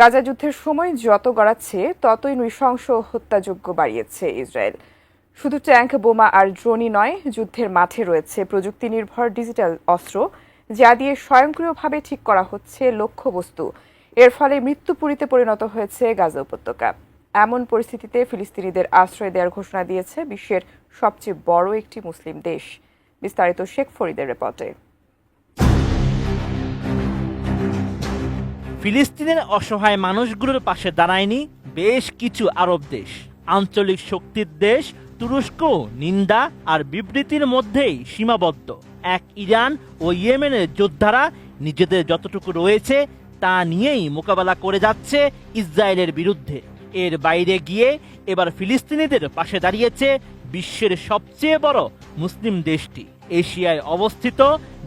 গাজা যুদ্ধের সময় যত গড়াচ্ছে, ততই নৃশংস হত্যাযোগ্য বাড়িয়েছে ইসরায়েল। শুধু ট্যাঙ্ক, বোমা আর ড্রোনই নয়, যুদ্ধের মাঠে রয়েছে প্রযুক্তি নির্ভর ডিজিটাল অস্ত্র, যা দিয়ে স্বয়ংক্রিয়ভাবে ঠিক করা হচ্ছে লক্ষ্যবস্তু। এর ফলে মৃত্যুপুরীতে পরিণত হয়েছে গাজা উপত্যকা। এমন পরিস্থিতিতে ফিলিস্তিনিদের আশ্রয় দেওয়ার ঘোষণা দিয়েছে বিশ্বের সবচেয়ে বড় একটি মুসলিম দেশ। বিস্তারিত শেখ ফরিদের রিপোর্টে। ফিলিস্তিনের অসহায় মানুষগুলোর পাশে দাঁড়ায়নি বেশ কিছু আরব দেশ। আঞ্চলিক শক্তির দেশ, তুরস্ক, নিন্দা আর বিবৃতির মধ্যেই সীমাবদ্ধ। এক ইরান ও ইয়েমেনের যোদ্ধারা নিজেদের যতটুকু রয়েছে তা নিয়েই মোকাবেলা করে যাচ্ছে ইসরায়েলের বিরুদ্ধে। এর বাইরে গিয়ে এবার ফিলিস্তিনিদের পাশে দাঁড়িয়েছে বিশ্বের সবচেয়ে বড় মুসলিম দেশটি। এশিয়ায় অবস্থিত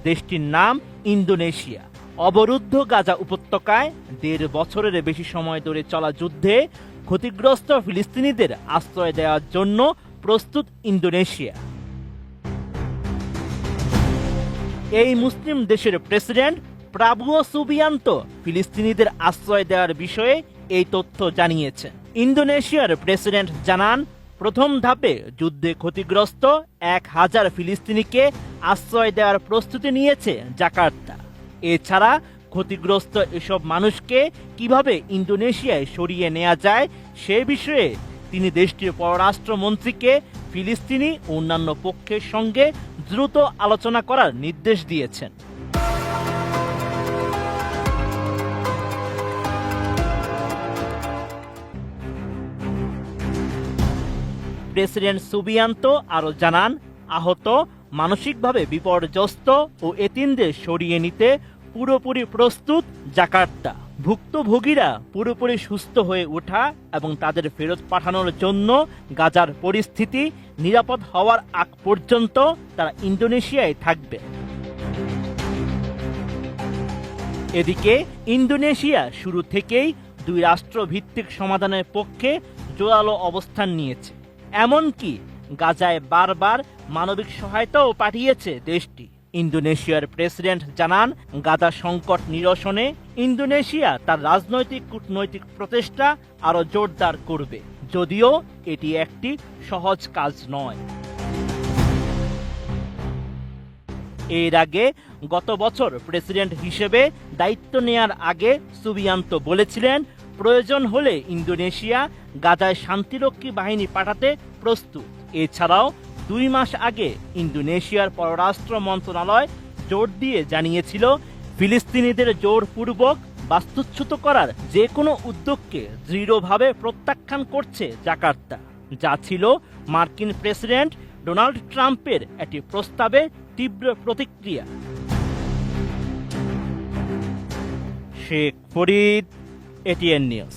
দেশটির নাম ইন্দোনেশিয়া। অবরুদ্ধ গাজা উপত্যকায় দেড় বছরের বেশি সময় ধরে চলা যুদ্ধে ক্ষতিগ্রস্ত ফিলিস্তিনিদের আশ্রয় দেওয়ার জন্য প্রস্তুত ইন্দোনেশিয়া। এই মুসলিম দেশের প্রেসিডেন্ট প্রাবুও সুবিয়ান্ত ফিলিস্তিনিদের আশ্রয় দেওয়ার বিষয়ে এই তথ্য জানিয়েছেন। ইন্দোনেশিয়ার প্রেসিডেন্ট জানান, প্রথম ধাপে যুদ্ধে ক্ষতিগ্রস্ত এক হাজার ফিলিস্তিনিকে আশ্রয় দেওয়ার প্রস্তুতি নিয়েছে জাকার্তা। এছাড়া ক্ষতিগ্রস্ত এসব মানুষকে কীভাবে ইন্দোনেশিয়ায় সরিয়ে নেওয়া যায়, সে বিষয়ে তিনি দেশটির পররাষ্ট্রমন্ত্রীকে ফিলিস্তিনি ও অন্যান্য পক্ষের সঙ্গে দ্রুত আলোচনা করার নির্দেশ দিয়েছেন। প্রেসিডেন্ট সুবিয়ান্ত আরও জানান, আহত মানসিকভাবে বিপর্যস্ত ও এতিনদের সরিয়ে নিতে পুরোপুরি প্রস্তুত জাকার্তা। ভুক্তভোগীরা পুরোপুরি সুস্থ হয়ে ওঠা এবং তাদের ফেরত পাঠানোর জন্য গাজার পরিস্থিতি নিরাপদ হওয়ার আগ পর্যন্ত তারা ইন্দোনেশিয়ায় থাকবে। এদিকে ইন্দোনেশিয়া শুরু থেকেই দুই রাষ্ট্রভিত্তিক সমাধানের পক্ষে জোরালো অবস্থান নিয়েছে। এমনকি গাজায় বারবার মানবিক সহায়তাও পাঠিয়েছে দেশটি। ইন্দোনেশিয়ার প্রেসিডেন্ট জানান, গাজা সংকট নিরসনে ইন্দোনেশিয়া তার রাজনৈতিক কূটনৈতিক প্রচেষ্টা আরও জোরদার করবে। যদিও এটি একটি সহজ কাজ নয়। এর আগে গত বছর প্রেসিডেন্ট হিসেবে দায়িত্ব নেয়ার আগে সুবিয়ান্ত বলেছিলেন, প্রয়োজন হলে ইন্দোনেশিয়া গাজায় শান্তিরক্ষী বাহিনী পাঠাতে প্রস্তুত। এছাড়াও দুই মাস আগে ইন্দোনেশিয়ার পররাষ্ট্র মন্ত্রণালয় জোর দিয়ে জানিয়েছিল, ফিলিস্তিনিদের জোরপূর্বক বাস্তুচ্যুত করার যে কোনো উদ্যোগকে দৃঢ়ভাবে প্রত্যাখ্যান করছে জাকার্তা। যা ছিল মার্কিন প্রেসিডেন্ট ডোনাল্ড ট্রাম্পের একটি প্রস্তাবে তীব্র প্রতিক্রিয়া। Sheikh Farid, ATN news.